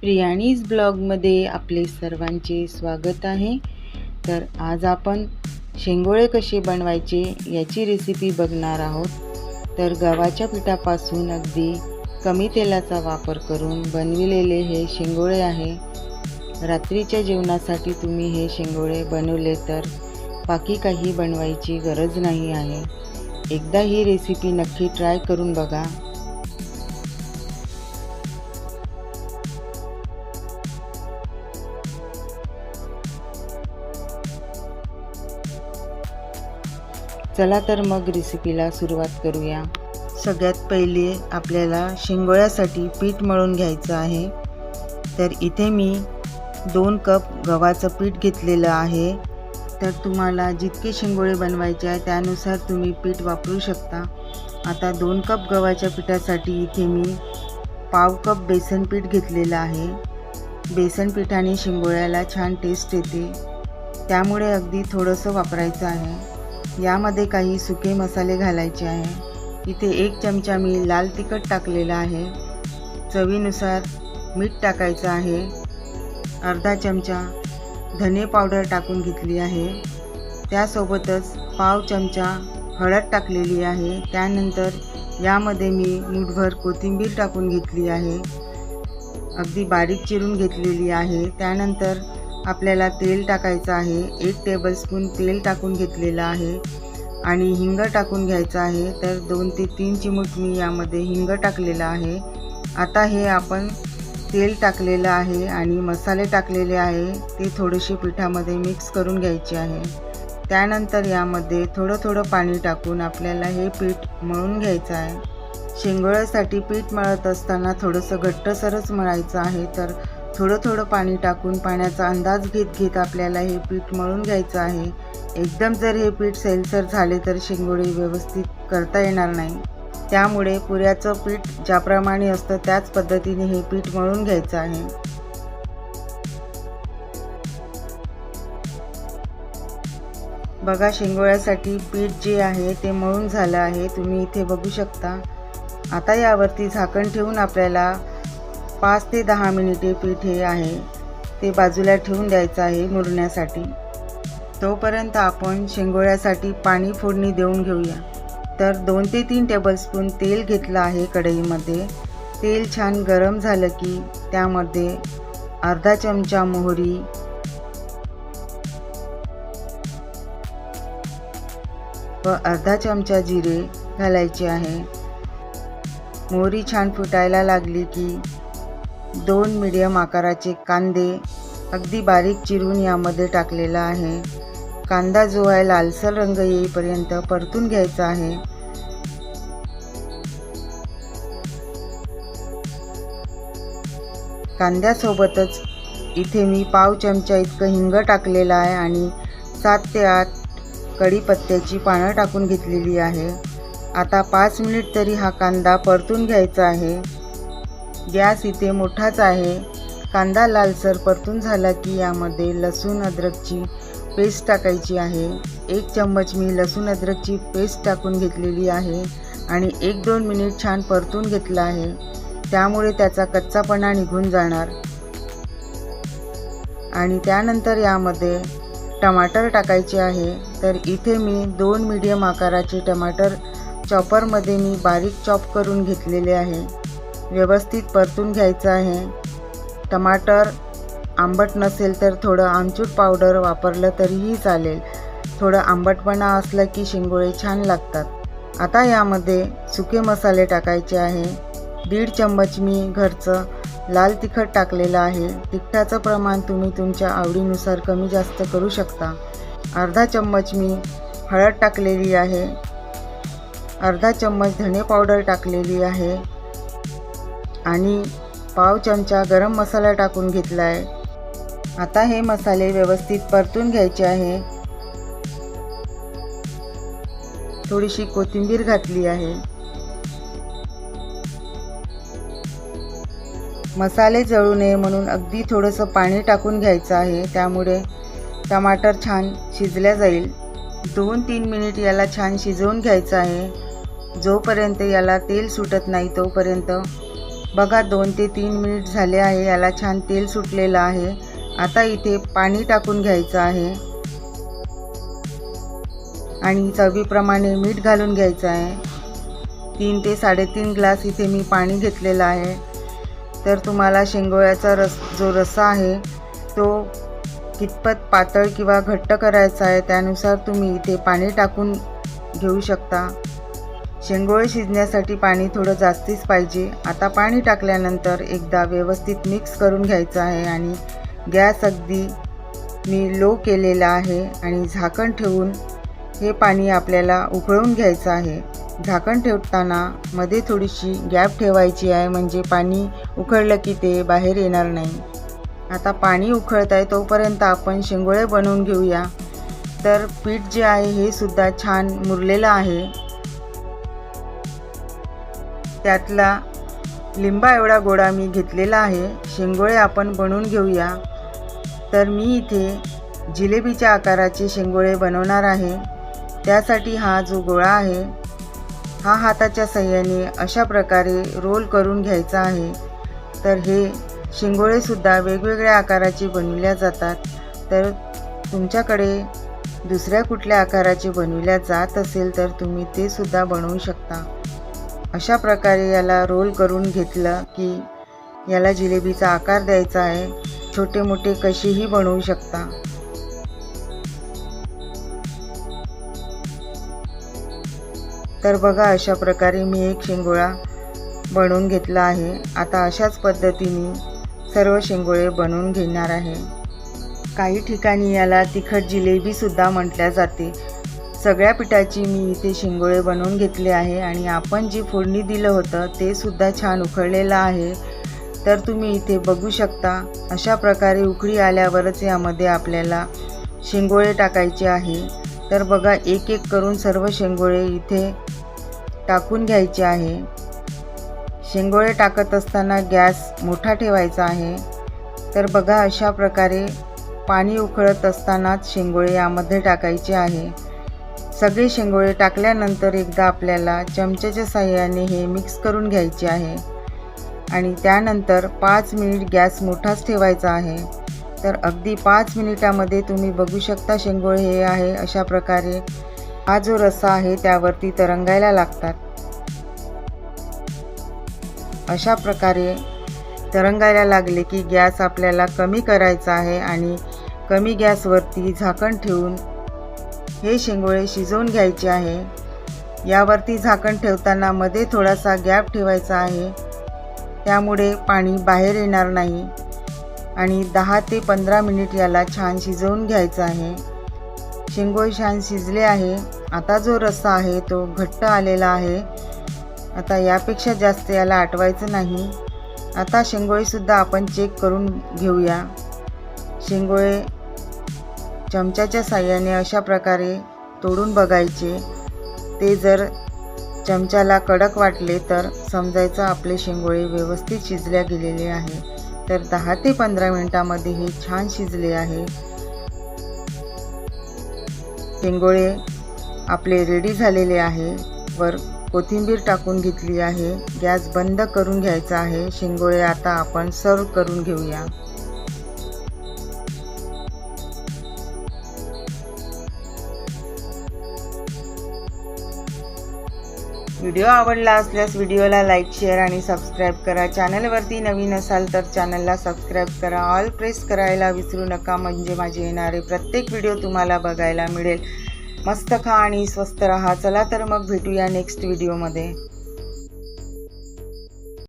प्रियाणीज ब्लॉगमध्ये आपले सर्वांचे स्वागत आहे. तर आज आपण शेंगोळे कसे बनवायचे याची रेसिपी बघणार आहोत. तर गव्हाच्या पिठापासून अगदी कमी तेलाचा वापर करून बनविलेले हे शेंगोळे आहे. रात्रीच्या जेवणासाठी तुम्ही हे शेंगोळे बनवले तर बाकी काही बनवायची गरज नाही आहे. एकदा ही रेसिपी नक्की ट्राय करून बघा. चला तर मग रेसिपीला सुरुवात करूया. सगळ्यात पहिले आपल्याला शिंगोळ्यासाठी पीठ मळून घ्यायचं आहे. तर इथे मी दोन कप गव्हाचं पीठ घेतलेलं आहे. तर तुम्हाला जितके शिंगोळे बनवायचे आहे त्यानुसार तुम्ही पीठ वापरू शकता. आता दोन कप गव्हाच्या पिठासाठी इथे मी पाव कप बेसन पीठ घेतलेलं आहे. बेसन पिठाने शिंगोळ्याला छान टेस्ट येते. त्यामुळे अगदी थोडंसं वापरायचं आहे. यामध्ये काही सुके मसाले घालायचे आहे. इथे एक चमचा मी लाल तिखट टाकलेला आहे. चवीनुसार मीठ टाकायचं आहे. अर्धा चमचा धने पावडर टाकून घेतली आहे. त्यासोबतच पाव चमचा हळद टाकलेली आहे. त्यानंतर यामध्ये मी मुठभर कोथिंबीर टाकून घेतली आहे. अगदी बारीक चिरून घेतलेली आहे. त्यानंतर आपल्याला तेल टाकायचं आहे. एक टेबलस्पून तेल टाकून घेतलेलं आहे. आणि हिंग टाकून घ्यायचं आहे. तर दोन ते तीन चिमूट मी यामध्ये हिंग टाकलेलं आहे. आता हे आपण तेल टाकलेलं आहे आणि मसाले टाकलेले आहे. ते थोडेसे पिठामध्ये मिक्स करून घ्यायचे आहे. त्यानंतर यामध्ये थोडं थोडं पाणी टाकून आपल्याला हे पीठ मळून घ्यायचं आहे. शेंगोळ्यासाठी पीठ मळत असताना थोडंसं घट्टसरच मळायचं आहे. तर थोडं थोडं पाणी टाकून पाण्याचा अंदाज घेत घेत आपल्याला हे पीठ मळून घ्यायचं आहे. एकदम जर हे पीठ सैलसर झाले तर शेंगोळे व्यवस्थित करता येणार नाही. त्यामुळे पुऱ्याचं पीठ ज्याप्रमाणे असतं त्याच पद्धतीने हे पीठ मळून घ्यायचं आहे. बघा शेंगोळ्यासाठी पीठ जे आहे ते मळून झालं आहे. तुम्ही इथे बघू शकता. आता यावरती झाकण ठेवून आपल्याला पाच ते दहा मिनिटे पीठ हे आहे ते बाजूला ठेवून द्यायचं आहे मुरण्यासाठी. तोपर्यंत आपण शेंगोळ्यासाठी पाणी फोडणी देऊन घेऊया. तर दोन ते तीन टेबलस्पून तेल घेतलं आहे कढईमध्ये. तेल छान गरम झालं की त्यामध्ये अर्धा चमचा मोहरी व अर्धा चमचा जिरे घालायचे आहे. मोहरी छान फुटायला लागली की दोन मिडियम आकाराचे कांदे अगदी बारीक चिरून यामध्ये टाकलेला आहे. कांदा जो आहे लालसर रंग येईपर्यंत परतून घ्यायचा आहे. कांद्यासोबतच इथे मी पाव चमचा इतकं हिंग टाकलेलं आहे आणि सात ते आठ कढीपत्त्याची पानं टाकून घेतलेली आहे. आता पाच मिनिट तरी हा कांदा परतून घ्यायचा आहे. गॅस इथे मोठाच आहे. कांदा लालसर परतून झाला की यामध्ये लसूण अद्रकची पेस्ट टाकायची आहे. एक चम्मच मी लसूण अद्रकची पेस्ट टाकून घेतलेली आहे आणि एक दोन मिनिट छान परतून घेतला आहे. त्यामुळे त्याचा कच्चापणा निघून जाणार. आणि त्यानंतर यामध्ये टमाटर टाकायचे आहे. तर इथे मी दोन मीडियम आकाराचे टमाटर चॉपरमध्ये मी बारीक चॉप करून घेतलेले आहे. व्यवस्थित परतून घ्यायचं आहे. टमाटर आंबट नसेल तर थोडं आमचूर पावडर वापरलं तरीही चालेल. थोडं आंबटपणा असलं की शिंगोळे छान लागतात. आता यामध्ये सुके मसाले टाकायचे आहे. दीड चम्मच मी घरचं लाल तिखट टाकलेलं आहे. तिखटाचं प्रमाण तुम्ही तुमच्या आवडीनुसार कमी जास्त करू शकता. अर्धा चम्मच मी हळद टाकलेली आहे. अर्धा चम्मच धने पावडर टाकलेली आहे. आणि पाव चमचा गरम मसाला टाकून घेतला आहे आता हे मसाले व्यवस्थित परतून घ्यायचे आहे. थोडीशी कोथिंबीर घातली आहे. मसाले जळू नये म्हणून अगदी थोडंसं पाणी टाकून घ्यायचं आहे. त्यामुळे टमाटर छान शिजल्या जाईल. दोन तीन मिनिट याला छान शिजवून घ्यायचं आहे. जोपर्यंत याला तेल सुटत नाही तोपर्यंत बघा दोन ते तीन मिनिट झाले आहे. याला छान तेल सुटलेलं आहे. आता इथे पाणी टाकून घ्यायचं आहे. आणि चवीप्रमाणे मीठ घालून घ्यायचं आहे. तीन ते साडेतीन ग्लास इथे मी पाणी घेतलेलं आहे. तर तुम्हाला शेंगोळ्याचा रस जो रस्सा आहे तो कितपत पातळ किंवा घट्ट करायचा आहे त्यानुसार तुम्ही इथे पाणी टाकून घेऊ शकता. शेंगोळे शिजण्यासाठी पाणी थोडं जास्तीच पाहिजे. आता पाणी टाकल्यानंतर एकदा व्यवस्थित मिक्स करून घ्यायचं आहे आणि गॅस अगदी मी लो केलेला आहे आणि झाकण ठेवून हे पाणी आपल्याला उकळून घ्यायचं आहे. झाकण ठेवताना मध्ये थोडीशी गॅप ठेवायची आहे म्हणजे पाणी उकळलं की ते बाहेर येणार नाही. आता पाणी उकळत आहे तोपर्यंत आपण शेंगोळे बनवून घेऊया. तर पीठ जे आहे हे सुद्धा छान मुरलेलं आहे. त्यातला लिंबा एवढा गोळा मी घेतलेला आहे. शेंगोळे आपण बनवून घेऊया. तर मी इथे जिलेबीच्या आकाराचे शेंगोळे बनवणार आहे. त्यासाठी हा जो गोळा आहे हा हाताच्या सहाय्याने अशा प्रकारे रोल करून घ्यायचा आहे. तर हे शेंगोळेसुद्धा वेगवेगळ्या आकाराचे बनविल्या जातात. तर तुमच्याकडे दुसऱ्या कुठल्या आकाराचे बनविल्या जात असेल तर तुम्ही ते सुद्धा बनवू शकता. अशा प्रकारे याला रोल करून घेतलं की याला जिलेबीचा आकार द्यायचा आहे. छोटे मोठे कशीही बनवू शकता. तर बघा अशा प्रकारे मी एक शेंगोळा बनवून घेतला आहे. आता अशाच पद्धतीने सर्व शेंगोळे बनवून घेणार आहे. काही ठिकाणी याला तिखट जिलेबीसुद्धा म्हटल्या जाते. सगळ्या पिठाची मी इथे शिंगोळे बनवून घेतले आहे आणि आपण जी फोडणी दिलं होतं ते सुद्धा छान उकळलेलं आहे. तर तुम्ही इथे बघू शकता अशा प्रकारे उकळी आल्यावरच यामध्ये आपल्याला शेंगोळे टाकायचे आहे. तर बघा एक एक करून सर्व शेंगोळे इथे टाकून घ्यायचे आहे. शेंगोळे टाकत असताना गॅस मोठा ठेवायचा आहे. तर बघा अशा प्रकारे पाणी उकळत असतानाच शेंगोळे यामध्ये टाकायचे आहे. सगळे शेंगोळे टाकल्यानंतर एकदा आपल्याला चमच्याच्या साह्याने हे मिक्स करून घ्यायचे आहे. आणि त्यानंतर पाच मिनिट गॅस मोठाच ठेवायचा आहे. तर अगदी पाच मिनिटामध्ये तुम्ही बघू शकता शेंगोळे हे आहे अशा प्रकारे. हा जो रस्सा आहे त्यावरती तरंगायला लागतात. अशा प्रकारे तरंगायला लागले की गॅस आपल्याला कमी करायचा आहे आणि कमी गॅसवरती झाकण ठेवून हे शेंगोळे शिजवून घ्यायचे आहे. यावरती झाकण ठेवताना मध्ये थोडासा गॅप ठेवायचा आहे. त्यामुळे पाणी बाहेर येणार नाही. आणि दहा ते पंधरा मिनिट याला छान शिजवून घ्यायचं आहे. शेंगोळे छान शिजले आहे. आता जो रस्सा आहे तो घट्ट आलेला आहे. आता यापेक्षा जास्त याला आटवायचं नाही. आता शेंगोळेसुद्धा आपण चेक करून घेऊया. शेंगोळे चमच्याच्या साह्याने अशा प्रकारे तोडून बघायचे. ते जर चमच्याला कडक वाटले तर समजायचं आपले शेंगोळे व्यवस्थित शिजल्या गेलेले आहे. तर दहा ते पंधरा मिनटामध्ये हे छान शिजले आहे. शेंगोळे आपले रेडी झालेले आहे. वर कोथिंबीर टाकून घेतली आहे. गॅस बंद करून घ्यायचा आहे. शेंगोळे आता आपण सर्व करून घेऊया. व्हिडिओ आवडला असल्यास व्हिडिओला लाईक शेअर आणि सबस्क्राईब करा. चॅनलवरती नवीन असाल तर चॅनलला सबस्क्राईब करा. ऑल प्रेस करायला विसरू नका. म्हणजे माझे येणारे प्रत्येक व्हिडिओ तुम्हाला बघायला मिळेल. मस्त खा आणि स्वस्त रहा. चला तर मग भेटूया नेक्स्ट व्हिडिओमध्ये